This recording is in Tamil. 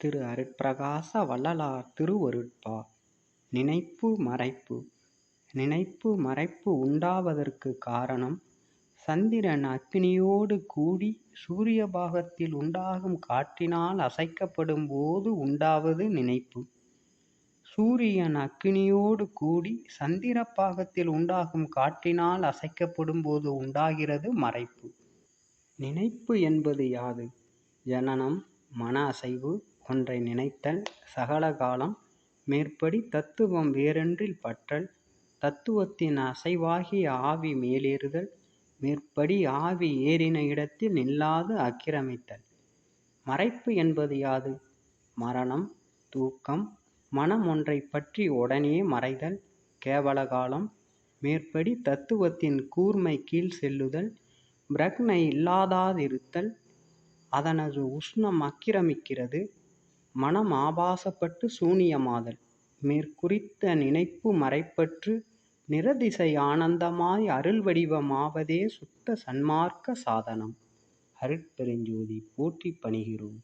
திரு அருட்பிரகாச வள்ளலார் திருவருட்பா நினைப்பு மறைப்பு நினைப்பு மறைப்பு உண்டாவதற்கு காரணம் சந்திரன் அக்னியோடு கூடி சூரிய பாகத்தில் உண்டாகும் காற்றினால் அசைக்கப்படும் போது உண்டாவது நினைப்பு. சூரியன் அக்னியோடு கூடி சந்திர பாகத்தில் உண்டாகும் காற்றினால் அசைக்கப்படும் போது உண்டாகிறது மறைப்பு. நினைப்பு என்பது யாது? ஜனனம், மன அசைவு, ஒன்றை நினைத்தல், சகல காலம், மேற்படி தத்துவம் வேறொன்றில் பற்றல், தத்துவத்தின் அசைவாகிய ஆவி மேலேறுதல், மேற்படி ஆவி ஏறின இடத்தில் நில்லாது அக்கிரமித்தல். மறைப்பு என்பது யாது? மரணம், தூக்கம், மனம் ஒன்றைப் பற்றி உடனே மறைதல், கேவல காலம், மேற்படி தத்துவத்தின் கூர்மை கீழ் செல்லுதல், பிரக்னை இல்லாதாதிருத்தல், அதனது உஷ்ணம் அக்கிரமிக்கிறது, மனம் ஆபாசப்பட்டு சூனியமாதல், மேற்குறித்த நினைப்பு மறைப்பற்று நிரதிசை ஆனந்தமாய் அருள் வடிவமாவதே சுத்த சன்மார்க்க சாதனம். அருட்பெருஞ்சோதி போற்றி பணிகிறோம்.